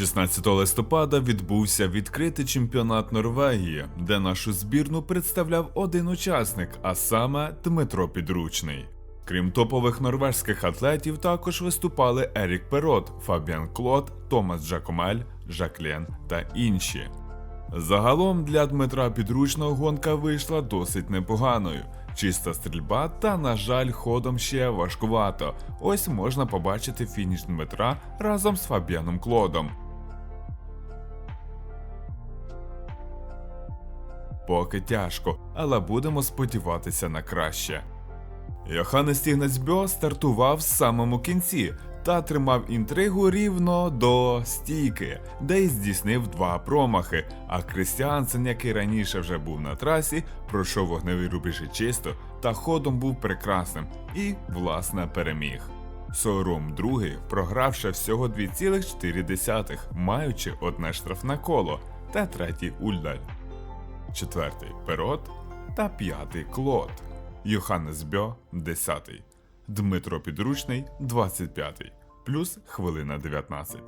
16 листопада відбувся відкритий чемпіонат Норвегії, де нашу збірну представляв один учасник, а саме Дмитро Підручний. Крім топових норвезьких атлетів, також виступали Ерік Перот, Фабіан Клод, Томас Джакомель, Жаклен та інші. Загалом для Дмитра Підручного гонка вийшла досить непоганою. Чиста стрільба, та, на жаль, ходом ще важкувато. Ось можна побачити фініш Дмитра разом з Фабіаном Клодом. Поки тяжко, але будемо сподіватися на краще. Йоханнес Стігнецьбьо стартував в самому кінці та тримав інтригу рівно до стійки, де й здійснив два промахи. А Кристіансен, який раніше вже був на трасі, пройшов вогневі рубежі чисто та ходом був прекрасним і, власне, переміг. Сором другий, програвши всього 2,4, маючи одне штрафне коло, та третій Ульдаль четвертий Перот та п'ятий Клод. Йоханнес Бьо 10. Дмитро Підручний 25. Плюс хвилина 19.